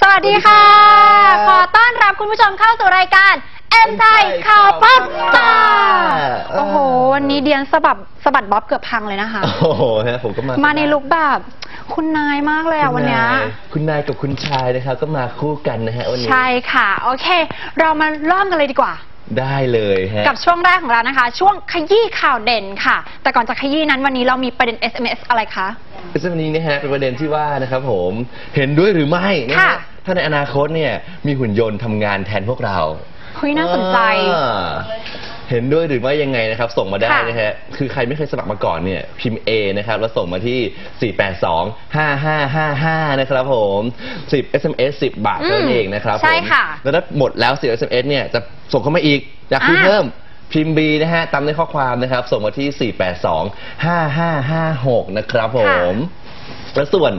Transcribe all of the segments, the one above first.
สวัสดีค่ะ ขอต้อนรับคุณผู้ชมเข้าสู่รายการเอ็มไทยข่าวปั๊บตาโอ้โห วันนี้เดียนสะบัดสะบัดบ๊อบเกือบพังเลยนะคะ โอ้โหฮะผมก็มา มาในลุคแบบคุณนายมากเลยอะวันเนี้ยคุณนายกับคุณชายนะครับ ก็มาคู่กันนะฮะวันนี้ ใช่ค่ะ โอเค เรามาเริ่มกันเลยดีกว่า ได้เลยฮะ กับช่วงแรกของเรานะคะ ช่วงขยี้ข่าวเด่นค่ะ แต่ก่อนจะขยี้นั้นวันนี้เรามีประเด็น SMS อะไรคะ ซึ่งวันนี้นะฮะเป็นประเด็นที่ว่านะครับผมเห็นด้วยหรือไม่นะค่ะ ฮะถ้าในอนาคตเนี่ยมีหุ่นยนต์ทำงานแทนพวกเราเฮ้ยน่าสนใจ อ่า เห็นด้วยหรือไม่ยังไงนะครับ ส่งมาได้ค่ะนะฮะคือใครไม่เคยสมัครมาก่อนเนี่ยพิมพ์ A นะครับ แล้วส่งมาที่ 482 5555 นะครับผม 10 SMS 10 บาทเท่านั้นเองนะครับใช่ผมค่ะแล้วถ้าหมดแล้ว 10 SMS เนี่ยจะส่งเข้ามาอีก อยากคุยอ่าเพิ่มพิมพ์ B นะฮะตามในข้อความนะครับ ส่งมาที่ 482 5556 นะครับผม และส่วน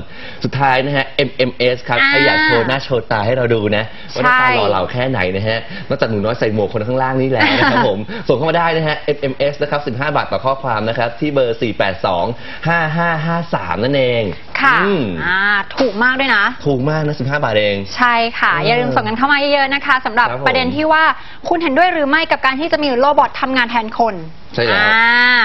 สุดท้ายนะฮะ MMS ครับอ่าใครอยากโชว์หน้าโชว์ตาให้เราดูนะว่าหน้าตาใช่หล่อเหลาแค่ไหนนะฮะนอกจากหนูน้อยใส่หมวกคนข้างล่างนี่แล้วนะครับผม ส่งเข้ามาได้นะฮะ MMS นะครับ 15 บาทต่อข้อความนะครับ ที่เบอร์ 482 5553 นั่นเอง ค่ะอืม อ่าถูกมากด้วยนะ ถูกมากนะ 15 บาทเอง ใช่ค่ะ เออออย่าลืมส่งกันเข้ามาเยอะๆนะคะสำหรับครับผมประเด็นที่ว่าคุณเห็นด้วยหรือไม่กับการที่จะมีโรบอททำงานแทนคนใช่แล้วอ่า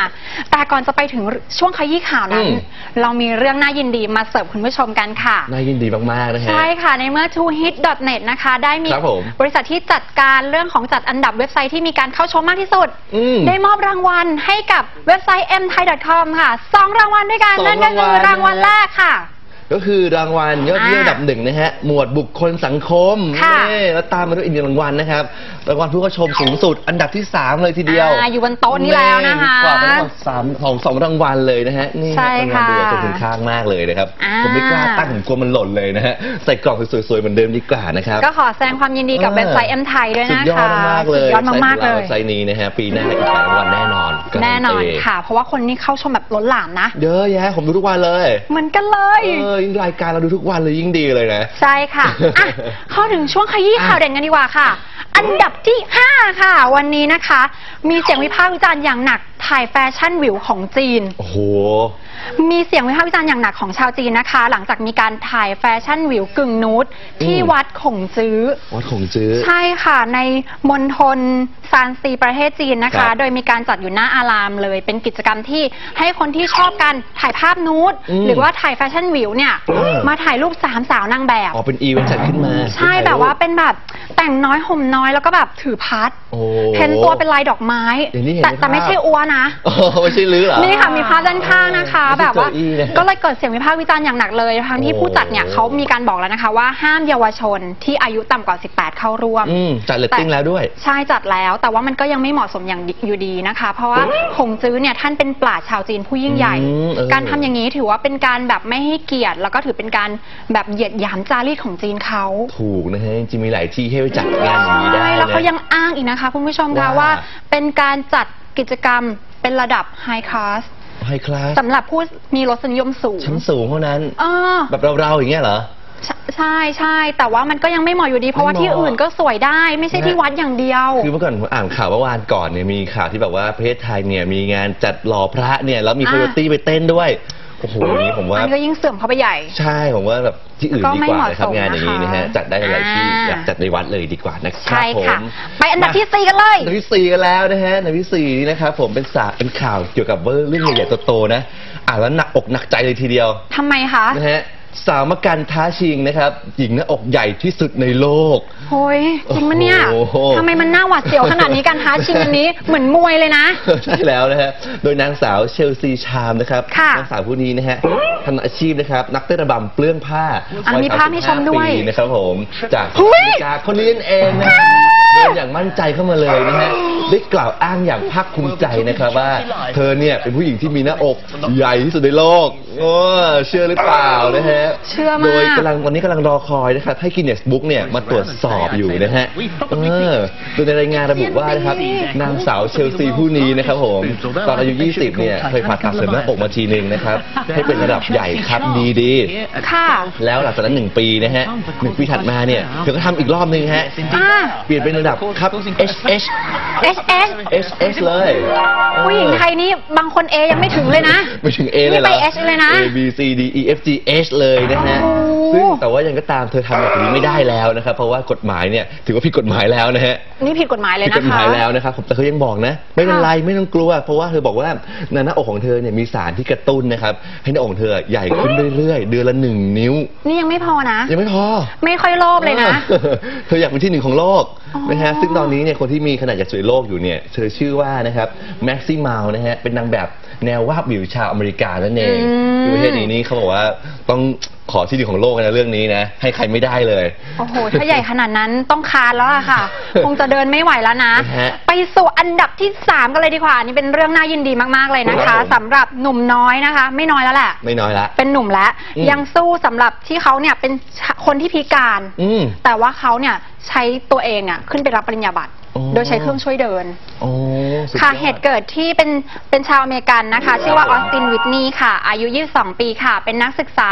แต่ก่อนจะไปถึงช่วงขยี้ข่าวนั้น อืม เรามีเรื่องน่ายินดีมาเสิร์ฟคุณผู้ชมกันค่ะ น่ายินดีมาก ๆ นะฮะ ใช่ค่ะ ในเมื่อ twohit.net นะคะ ได้มีครับผมบริษัทที่จัดการเรื่องของจัดอันดับเว็บไซต์ที่มีการเข้าชมมากที่สุด อืมได้มอบรางวัลให้กับเว็บไซต์ mthai.com ค่ะสองรางวัลด้วยกัน สองนั่นก็คือรารางงวัวัลลแรกค่ะ ¡Hola! ก็คือรางวัลยอดเยี่ยมอ่าอันดับหนึ่งนะฮะ หมวดบุคคลสังคมค่ะนี่แล้วตามมาด้วยอีกหนึ่งรางวัลนะครับ รางวัลผู้เข้าชมสูงสุด อันดับที่ 3 เลยทีเดียวอ่าอยู่บนโต๊ะนี้แล้วนะคะกว่าทั้งหมดสามของสองรางวัลเลยนะฮะ นี่ใช่รางวัลค่ะดูแบบคุณค่ามากเลยนะครับ อ่า ผมไม่กล้าตั้งผมกลัวมันหล่นเลยนะฮะ ใส่กล่องสวยๆเหมือนเดิมดีกว่านะครับ ก็ขอแสดงความยินดีกับเออเว็บไซต์ M ไทยด้วยสุดนะยอคะดมากๆเลยสุดยอดมากๆเลยไซต์นี้นะฮะ ปีหน้าอีกหลายรางวัลแน่นอนการัแน่นอนตีค่ะ เพราะว่าคนนี้เข้าชมแบบล้นหลามนะ เยอะแยะผมดูทุกวันเลย เหมือนกันเลย เออยิ่งรายการเราดูทุกวันเลยยิ่งดีเลยนะ ใช่ค่ะอะ เข้าถึงช่วงขยี้ข่าวเด่นกันดีกว่าค่ะ อันดับที่ 5 ค่ะ วันนี้นะคะ มีเสียงวิพากษ์วิจารณ์อย่างหนัก ถ่ายแฟชั่นวิวของจีน โอ้โห มีเสียงวิพากษ์วิจารณ์อย่างหนักของชาวจีนนะคะ หลังจากมีการถ่ายแฟชั่นวิวกึ่งนูดที่อืม วัดขงจื้อ วัดของจื้อ ใช่ค่ะในมณฑลซานซีประเทศจีนนะครัคะ บโดยมีการจัดอยู่หน้าอารามเลย เป็นกิจกรรมที่ให้คนที่ชอบการถ่ายภาพนูดอืมหรือว่าถ่ายแฟชั่นวิวเนี่ย เออ มาถ่ายรูปสามสาวนางแบบ อ๋อเป็นอีเวนต์จัดขึ้นมาใช่แบบว่าเป็นแบบแต่งน้อยห่มน้อยแล้วก็แบบถือพัดโอ้เพ้นตัวเป็นลายดอกไม้ อย่างนี้เห็นแต่ในแต่ไม่ภาพใช่อัวนะโอ้ไม่ใช่ลื้อเหรอ นี่ค่ะมีภาพด้านข้างนะคะไม่ใช่แบบว่าเก้าอี้นะ ก็เลยเกิดเสียงวิพากษ์วิจารณ์อย่างหนักเลยทั้งที่โอ้ผู้จัดเนี่ยเขามีการบอกแล้วนะคะ ว่าห้ามเยาวชนที่อายุต่ำกว่า 18 เข้าร่วม อืมจัดเลตติ้งแล้วด้วย ใช่จัดแล้วแต่ว่ามันก็ยังไม่เหมาะสมอย่างอยู่ดีนะคะ เพราะว่าหงจื้อเนี่ยท่านเป็นปราชญ์ชาวจีนผู้ยิ่งใหญ่ อืมเออ การทำอย่างนี้ถือว่าเป็นการแบบไม่ให้เกียรติ แล้วก็ถือเป็นการแบบเหยียดหยามจารีตของจีนเขาถูกนะฮะจริงๆมีหลายที่ให้ไปจัดงานอย่างนี้ได้ใช่นะแล้วเขายังอ้างอีกนะคะคุณผู้ชมคะว่า ว่าเป็นการจัด กิจกรรมเป็นระดับไฮคลาสไฮคลาสสำหรับผู้มีรสนิยมสูง ชั้นสูงเท่านั้นเออแบบเราๆอย่างเงี้ยเหรอใช่ใช่ใช่แต่ว่ามันก็ยังไม่เหมาะอยู่ดี เพราะว่าไม่เหที่มาะอื่นก็สวยได้ไม่ใช่ที่วัดอย่างเดียว คือเมื่อก่อนผมอ่านข่าวเมื่อวานก่อนเนี่ยมีข่าวที่แบบว่าประเทศไทยเนี่ยมีงานจัดหล่อพระเนี่ยแล้วมีอ่าโคโยตี้ไปเต้นด้วย โอ้โหอย่างนี้ผมว่าอันนี้ก็ยิ่งเสื่อมเข้าไปใหญ่ ใช่ผมว่าแบบที่อื่นก็ดีไม่กว่าเหมาะนะครับสมงานอย่างนี้นะฮะนะคะจัดได้หลายๆที่อ่าอยากจัดในวัดเลยดีกว่านะครับใช่ค่ะผมไปอันดับที่สี่กันเลยอันดับที่สี่กันแล้วนะฮะอันดับที่สี่นะครับผมเป็นสาเป็นข่าวเกี่ยวกับเรื่องใหญ่ๆโตๆนะอ่านแล้วหนักอกหนักใจเลยทีเดียวทำไมคะนะฮะ สาวมากันท้าชิงนะครับ หญิงหน้าอกใหญ่ที่สุดในโลก โอ้ยจริงปะเนี่ยโอ้โห ทำไมมันน่าหวาดเสียวขนาดนี้การท้าชิงอันนี้เหมือนมวยเลยนะ ใช่แล้วนะฮะ โดยนางสาวเชลซีชามนะครับ ค่ะนางสาวผู้นี้นะฮะทำอาชีพนะครับ นักเต้นระบำเปลื้องผ้าอะวัยมีภาพให้ชมด้วย35ปีนะครับผม จากเฮ้ยอเมริกาคนนี้นั่นเองนะ ฮะเดินอย่างมั่นใจเข้ามาเลยนะฮะได้กล่าวอ้างอย่างภาคภูมิใจนะครับว่า เธอเนี่ยเป็นผู้หญิงที่มีหน้าอกใหญ่ที่สุดในโลกโอ้เชื่อหรือเปล่านะฮะเชื่อมากโดยกำลังวันนี้กำลังรอคอยนะครับให้กินเนสบุ๊กเนี่ยมาตรวจสอบอยู่นะฮะเออโดยในรายงานระบุว่านะครับนางสาวเชลซีผู้นี้นะครับผมตอนอายุ 20 เนี่ยเคยผ่าตัดเสริมหน้าอกมาทีนึงนะครับให้เป็นระดับใหญ่ครับดีดีๆค่ะแล้วหลังจากนั้นหนึ่งปีนะฮะหนึ่งปีถัดมาเนี่ยเธอก็ทำอีกรอบนึงฮะอ่าเปลี่ยนเป็นระดับครับ HS H S HS เลยผู้หญิงไทยนี่บางคน A ยังไม่ถึงเลยนะ ไม่ถึง A เลยเหรอนี่ไป H เลยนะ A B C D E F G H เลยนะฮะโอ้โหซึ่งแต่ว่ายังก็ตามเธอทำแบบนี้ไม่ได้แล้วนะครับ เพราะว่ากฎหมายเนี่ยถือว่าผิดกฎหมายแล้วนะฮะนี่ผิดกฎหมายเลยผิดนะกฎหคะมายแล้วนะครับผมแต่เขายังบอกนะ ไม่เป็นไรไม่ต้องกลัว เพราะว่าเธอบอกว่าในหน้าอกของเธอเนี่ยมีสารที่กระตุ้นนะครับให้หน้าอกของเธอใหญ่ขึ้นเรื่อยๆ เดือนละหนึ่งนิ้ว นี่ยังไม่พอนะ ยังไม่พอ ไม่ค่อยโลภเลยนะออเธออยากเป็นที่หนึ่งของโลกอ๋อนะฮะซึ่งตอนนี้เนี่ยคนที่มีขนาดใหญ่สุดในโลกอยู่เนี่ยเธอชื่อว่านะครับแม็กซี่มาลนะฮะเป็นนางแบบแนววาบวิวชาวอเมริกานั่นเองอืมคือประเทศนี้นี่เขาบอกว่าต้อง ขอที่หนึ่งของโลกนะเรื่องนี้นะ ให้ใครไม่ได้เลย โอ้โห ถ้าใหญ่ขนาดนั้นต้องคานแล้วอะค่ะ คงจะเดินไม่ไหวแล้วนะนะฮะไปสู่อันดับที่ 3 กันเลยดีกว่านี่เป็นเรื่องน่ายินดีมากๆเลยนะครัคะบผม สำหรับหนุ่มน้อยนะคะ ไม่น้อยแล้วแหละ ไม่น้อยละ เป็นหนุ่มแล้ว อืม ยังสู้สำหรับที่เขาเนี่ยเป็นคนที่พิการ อืม แต่ว่าเขาเนี่ยใช้ตัวเองอะขึ้นไปรับปริญญาบัตรอ๋อ โดยใช้เครื่องช่วยเดิน โอ้สุดยอด ค่ะ เหตุเกิดที่เป็นเป็นชาวอเมริกันนะคะ ชื่อว่าออสตินวิทนีย์ค่ะ อายุ 22 ปีค่ะ เป็นนักศึกษา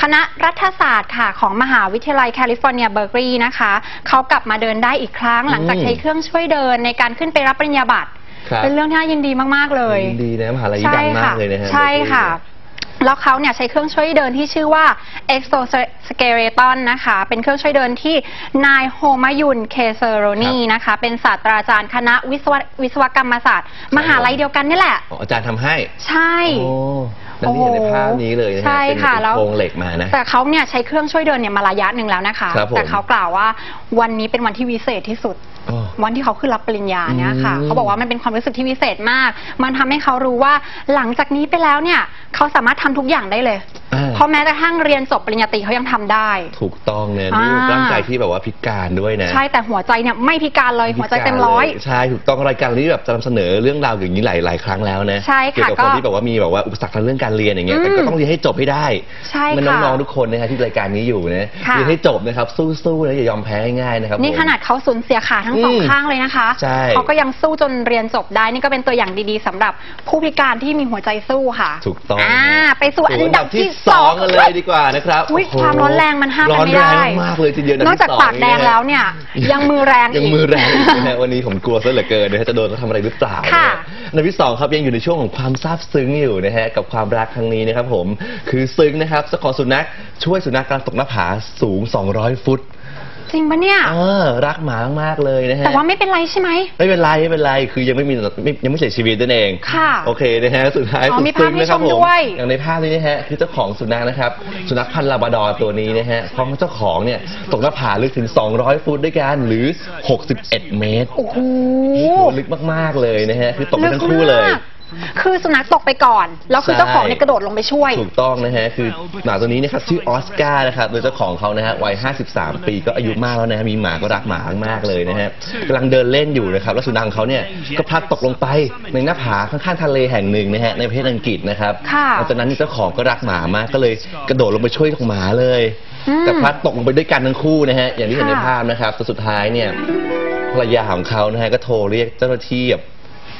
คณะรัฐศาสตร์ค่ะ ของมหาวิทยาลัยแคลิฟอร์เนียเบอร์กลีย์นะคะ เขากลับมาเดินได้อีกครั้ง หลังจากอืมใช้เครื่องช่วยเดินในการขึ้นไปรับปริญญาบัตร ครับ เป็นเรื่องที่น่ายินดีมาก ๆ เลย ดีนะมหาลัยนี้ดังมากเลยนะฮะ ใช่ค่ะ แล้วเขาเนี่ยใช้เครื่องช่วยเดินที่ชื่อว่า exoskeleton นะคะ เป็นเครื่องช่วยเดินที่นายโฮมายุนเคเซโรนีนะคะ เป็นศาสตราจารย์คณะวิศววิศวกรรมศาสตร์ มหาลัยเดียวกันนี่แหละอ๋ออาจารย์ทำให้ ใช่ โอ้แล้วนี่เห็นในภาพนี้เลยนะฮะใช่เป็นค่ะเป็นแล้วโครงเหล็กมานะ แต่เขาเนี่ยใช้เครื่องช่วยเดินเนี่ยมาระยะหนึ่งแล้วนะคะ ครับผมแต่เขากล่าวว่าวันนี้เป็นวันที่วิเศษที่สุด อ๋อวันที่เขาขึ้นรับปริญญาเนี่ยค่ะอืมเขาบอกว่ามันเป็นความรู้สึกที่วิเศษมาก มันทำให้เขารู้ว่าหลังจากนี้ไปแล้วเนี่ยเขาสามารถทำทุกอย่างได้เลยอ่า เพราะแม้กระทั่งเรียนจบปริญญาตรีเขายังทำได้ ถูกต้องเนี่ยอ่านี่ร่างกายที่แบบว่าพิการด้วยนะ ใช่แต่หัวใจเนี่ยไม่พิการเลยหัวใจเต็มร้อยใช่ถูกต้องรายการนี้แบบจะนำเสนอเรื่องราวอย่างนี้หลายหลายๆครั้งแล้วนะใช่ค่ะเกี่ยวกับคนก็ที่แบบว่ามีแบบว่าอุปสรรคทางเรื่องการเรียนอย่างเงี้ยแต่อืมก็ต้องเรียนให้จบให้ได้ใช่มันค่ะน้องๆทุกคนนะฮะที่รายการนี้อยู่นะค่ะเรียนให้จบนะครับสู้ๆนะอย่ายอมแพ้ง่ายๆนะครับนี่ผมขนาดเขาสูญเสียขาทั้งสองอืมข้างเลยนะคะใช่เขาก็ยังสู้จนเรียนจบได้นี่ก็เป็นตัวอย่างดีๆสำหรับผู้พิการที่มีหัวใจสู้ค่ะ ถูกต้องอ่าไปสู่อันดับที่สองกันเลยดีกว่านะครับอุ๊ยโโหความร้อนแรงมันห้ามกันไม่ได้ร้อนแรงมากเลยทีเดียวนอกจากที่สงปากแดงแล้วเนี่ย ยังมือแรงยังอีกมือแรงอีกนะฮะวันนี้ผมกลัวซะเหลือเกินนะฮะจะโดนเขาทำอะไรหรือเปล่าค่ะนฮอันดับที่สองครับยังอยู่ในช่วงของความซาบซึ้งอยู่นะฮะกับความรักครั้งนี้นะครับผมคือซึ้งนะครับเจ้าของสุนัขช่วยสุนัขการตกหน้าผาสูง 200 ฟุต จริงปะเนี่ย เออรักหมามากๆเลยนะฮะ แต่ว่าไม่เป็นไรใช่ไหม ไม่เป็นไรไม่เป็นไรคือยังไม่มีไม่ยังไม่เสียชีวิตนั่นเองค่ะโอเคนะฮะสุดท้ายอ๋อสุดมีภาพซึ้งนะครับให้ชมผมด้วยอย่างในภาพนี้นะฮะคือเจ้าของสุนัขนะครับ สุนัขพันธุ์ลาบราดอร์ตัวนี้นะฮะพร้อมกับเจ้าของเนี่ยตกหน้าผาลึกถึง 200 ฟุตด้วยกันหรือ 61 เมตรโอ้โหโอ้โหลึกมากๆเลยนะฮะคือตกไปทั้งคู่เลยกมาก คือสุนัขตกไปก่อน แล้วคือใช่เจ้าของเนี่ยกระโดดลงไปช่วย ถูกต้องนะฮะ คือหมาตัวนี้นะครับชื่อออสการ์นะครับโดยเจ้าของเขานะฮะวัย 53 ปีก็อายุมากแล้วนะฮะมีหมาก็รักหมามากๆเลยนะฮะกำลังเดินเล่นอยู่นะครับแล้วสุนัขของเขาเนี่ยก็พลัดตกลงไปในหน้าผาข้างๆทะเลแห่งหนึ่งนะฮะในประเทศอังกฤษนะครับค่ะหลังจากนั้นนี่เจ้าของก็รักหมามากก็เลยกระโดดลงไปช่วยของหมาเลยอืมแต่พลัดตกลงไปด้วยกันทั้งคู่นะฮะอย่างที่เห็นในค่ะภาพนะครับแต่สุดท้ายเนี่ยภรรยาของเขานะฮะก็โทรเรียกเจ้าหน้าที่แบบ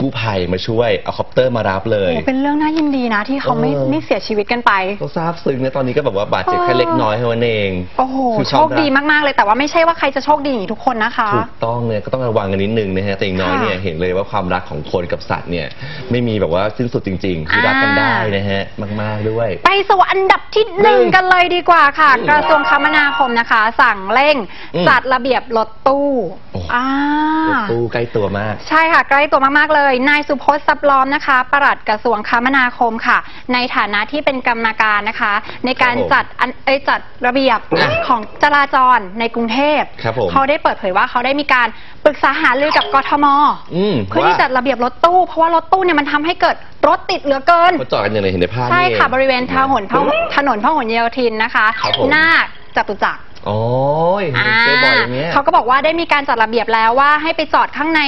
กู้ภัยมาช่วยเอาคอปเตอร์มารับเลโอ้ยโหเป็นเรื่องน่ายินดีนะ ที่เขาไม่เออไม่เสียชีวิตกันไปก็ทราบซึ้งนะตอนนี้ก็แบบว่าบาดเจ็บแค่เล็กน้อยเท่านั้นเองโอ้โหคือโชคดีมาก ๆ เลยแต่ว่าไม่ใช่ว่าใครจะโชคดีอย่างนี้ทุกคนนะคะถูกต้องเนี่ยก็ต้องระวังกันนิดนึงนะฮะแต่อย่างน้อยค่ะเนี่ยเห็นเลยว่าความรักของคนกับสัตว์เนี่ยไม่มีแบบว่าสิ้นสุดจริงๆคือรักกันได้นะฮะมาก ๆ ด้วย ไปสู่อันดับที่หนึ่งหนึ่งกันเลยดีกว่าค่ะอืมกระทรวงคมนาคมนะคะ สั่งเร่งอืมจัดระเบียบรถตู้โอ้อ่ารถตู้ใกล้ตัวมาก ใช่ค่ะ ใกล้ตัวมากๆเลยนายสุพจน์ซับล้อมนะคะ ปลัดกระทรวงคมนาคมค่ะ ในฐานะที่เป็นกรรมการนะคะ ในการครับผมจัดอันเอ้ยจัดระเบียบอะของจราจรในกรุงเทพครับผมเขาได้เปิดเผยว่าเขาได้มีการปรึกษาหารือกับกทมอืมเพื่อที่จัดระเบียบรถตู้ เพราะว่ารถตู้เนี่ยมันทำให้เกิดรถติดเหลือเกิน เขาจอดกันอย่างไรเห็นในภาพใช่นี่เองค่ะบริเวณถนนพหลถนนพหลโยธินนะคะ ครับผม หน้าจตุจักร โอ้ยเห็นเจอบ่อยอย่างเงี้ย เขาก็บอกว่าได้มีการจัดระเบียบแล้วว่าให้ไปจอดข้างใน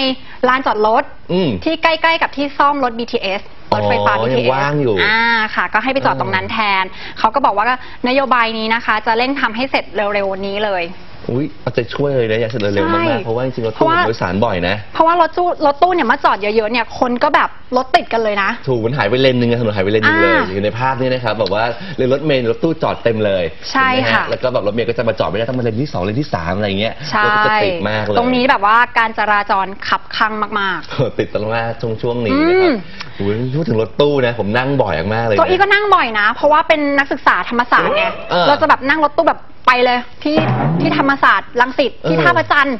ลานจอดรถอืม ที่ใกล้ๆกับที่ซ่อมรถ BTS รถไฟฟ้า อ๋อ BTS ยังว่างอยู่อ่าค่ะ ก็ให้ไปจอดตรงนั้นแทน เขาก็บอกว่านโยบายนี้นะคะ จะเร่งทำให้เสร็จเร็วๆนี้เลย อุ้ยเอาใจช่วยเลยนะอยากเสร็จเร็วๆใช่มากๆเพราะว่าจริงๆรถเพตู้ราะว่าโดยสารบ่อยนะเพราะว่ารถตู้รถตู้เนี่ยมาจอดเยอะๆเนี่ยคนก็แบบรถติดกันเลยนะ ถูกมันหายไปเลนหนึ่งอะถนนหายไปเลนหนึงเลยอ่าอยู่ในภาพนี้นะครับแบบว่าเรือรถเมล์รถตู้จอดเต็มเลยใช่เห็นไหมฮค่ะแล้วก็แบบรถเมล์ก็จะมาจอดไม่ได้ต้องมาเลนที่สองเลนที่สามอะไรเงี้ยใช่รถก็จะติดมากเลยตรงนี้แบบว่าการจราจรขับคลังมากติดตรงหน้าช่วงช่วงนี้นะครับอืมโอ้ยพูดถึงรถตู้นะผมนั่งบ่อยมากเลยๆตัวอีนะก็นั่งบ่อยนะ เพราะว่าเป็นนักศึกษาธรรมศาสตร์ไงเออเราจะแบบนั่งรถตู้แบบ ไปเลยที่ที่ธรรมศาสตร์รังสิตที่เออท่าประจันทร์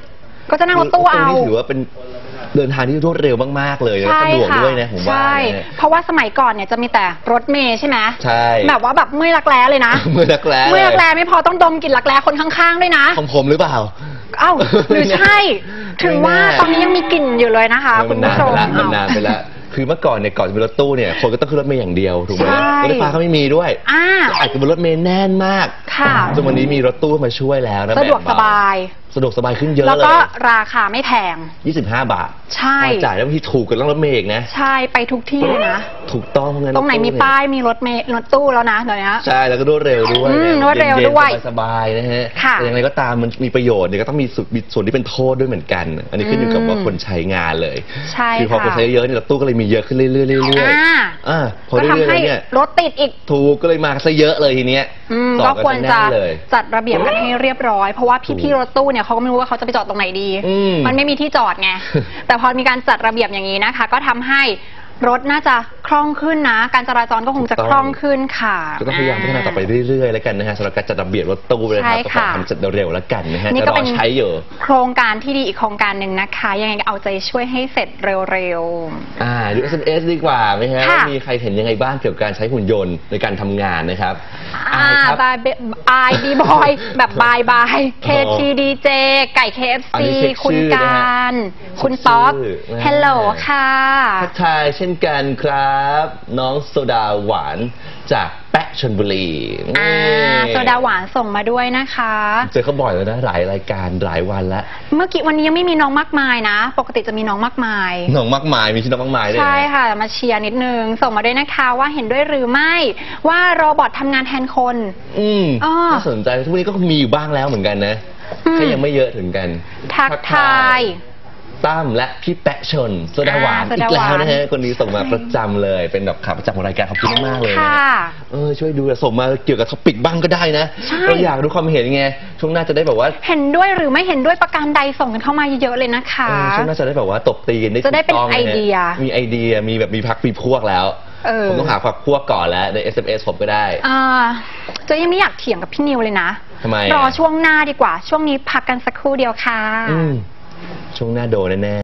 ก็จะนั่งรถตู้เอา นี่ถือว่าเป็นเดินทางที่รวดเร็วมาก ๆ เลยนะใช่สะดวกค่ะด้วยนะผมว่าใช่นะเพราะว่าสมัยก่อนเนี่ยจะมีแต่รถเมย์ใช่ไหมใช่ แบบว่าแบบเมื่อยรักแร้เลยนะ เมื่อรักแร้เมื่อยรักเลแร้ยไม่พอต้องดมกลิ่นรักแร้คนข้างๆด้วยนะ ของผมหรือเปล่า เอ้าหรือใช่ไม่ถึงว่าไม่แน่ตอนนี้ยังมีกลิ่นอยู่เลยนะคะมัคุณนผู้นานชไปมแล้วมันเอ้นานไปแล้ว คือเมื่อก่อนเนี่ยก่อนจะมีรถตู้เนี่ยคนก็ต้องขึ้นรถเมล์อย่างเดียวถูกไหมใช่รถไฟฟ้าก็ไม่มีด้วยอ่าอาจจะเป็นรถเมล์แน่นมากค่ะ จนวันนี้มีรถตู้มาช่วยแล้วนะสะดวกแบ่สงเบายสะดวกสบายขึ้นเยอะแล้วเลก็ยราคาไม่แพง 25 บาทใช่พอจ่ายแล้วบางทีถูกกว่าต้องรถเมล์อีกนะ ใช่ไปทุกที่เลยนะ ถูกต้องเพราะงั้นตรงไหนมีถตู้เยป้ายมีรถเมล์รถตู้แล้วนะเดี๋ยวนี้ใช่แล้วก็รวดเร็วด้วยอืมนะรวดเร็วย็นๆด้วยสบายๆนะฮะค่ะแต่อย่างไรก็ตามมันมีประโยชน์เนี่ยก็ต้องมีส่วนมีส่วนที่เป็นโทษด้วยเหมือนกัน อันนี้ขึ้นอยู่กับอืมว่าคนใช้งานเลยใช่คือพอค่ะ คนใช้เยอะๆเนี่ยรถตู้ก็เลยมีเยอะขึ้นเรื่อยๆเรื่อยๆอ่าอ่าพอก็เรื่อยๆทำให้แล้วเนี่ยรถติดอีก ถูกก็เลยมาซะเยอะเลยทีเนี้ยอืมต่อก็ควรนจะแน่นเลย จัดระเบียบกันให้เรียบร้อย เพราะว่าพี่ๆรถตู้เนี่ยเขาก็ไม่รู้ว่าเขาจะไปจอดตรงไหนดี อืมมันไม่มีที่จอดไง แต่พอมีการจัดระเบียบอย่างนี้นะคะ ก็ทำให้รถน่าจะ คล่องขึ้นนะ การจราจรก็คงจะคล่องขึ้นค่ะก็ต้องพยายามพัฒนาต่อไปเรื่อยๆแล้วกันนะฮะสำหรับการจัดระเบียบรถตู้เลยนะครับใช่ก็ขอค่ะทำเสร็จเร็วๆแล้วกันนะฮะนี่จะก็รอเป็นใช้อยู่โครงการที่ดีอีกโครงการหนึ่งนะคะ ยังไงก็เอาใจช่วยให้เสร็จเร็วอ่าดู SMS ดีกว่าไหมฮะค่ะว่ามีใครเห็นยังไงบ้างเกี่ยวกับการใช้หุ่นยนต์ในการทำงานนะครับๆอ่าอายครับบายบายบีบอยแบบบายบาย KTDJ ไก่อัน KFC นี้เช็คคุณชื่อนะกาฮะรคุณป๊อกชื่อนะฮัลโหลค่ะทักทายเช่นกันครับน้องโซดาหวานจากแปะชนบุรีอ่านี่โซดาหวานส่งมาด้วยนะคะ เจอเขาบ่อยแล้วนะหลายรายการหลายวันแล้ว เมื่อกี้วันนี้ยังไม่มีน้องมากมายนะ ปกติจะมีน้องมากมาย น้องมากมายมีชื่อน้องมากมายด้วยนะใช่ค่ะ มาเชียร์นิดนึง ส่งมาด้วยนะคะว่าเห็นด้วยหรือไม่ว่าโรบอททำงานแทนคน อืมอ้อน่าสนใจทุกวันนี้ก็มีอยู่บ้างแล้วเหมือนกันนะอืมแค่ยังไม่เยอะถึงกัน ทักทาย ตั้มและพี่แปะชนโซดาหวานอ่าโซอีดากหแล้ววานนะฮะคนนี้ส่งมาประจำเลย เป็นแบบขาประจำของรายการขอบคุณมากๆเลยนะค่ะเออช่วยดูส่งมาเกี่ยวกับท็อปิกบ้างก็ได้นะใช่ เราอยากรู้ความเห็นไงช่วงหน้าจะได้แบบว่าเห็นด้วยหรือไม่เห็นด้วยประการใดส่งกันเข้ามาเยอะๆเลยนะคะ เออช่วงหน้าจะได้แบบว่าตบตีกันได้จะได้เป็นถูกต้งไอเดียนะฮะมีไอเดียมีแบบมีพักมีพวกแล้วเออ ผมต้องหาพักพวกก่อนแล้วใน SMS ผมก็ได้ อ่าเจะยังไม่อยากเถียงกับพี่นิวเลยนะทำไมรออะช่วงหน้าดีกว่า ช่วงนี้พักกันสักครู่เดียวค่ะ อืม ช่วงหน้าโดนแน่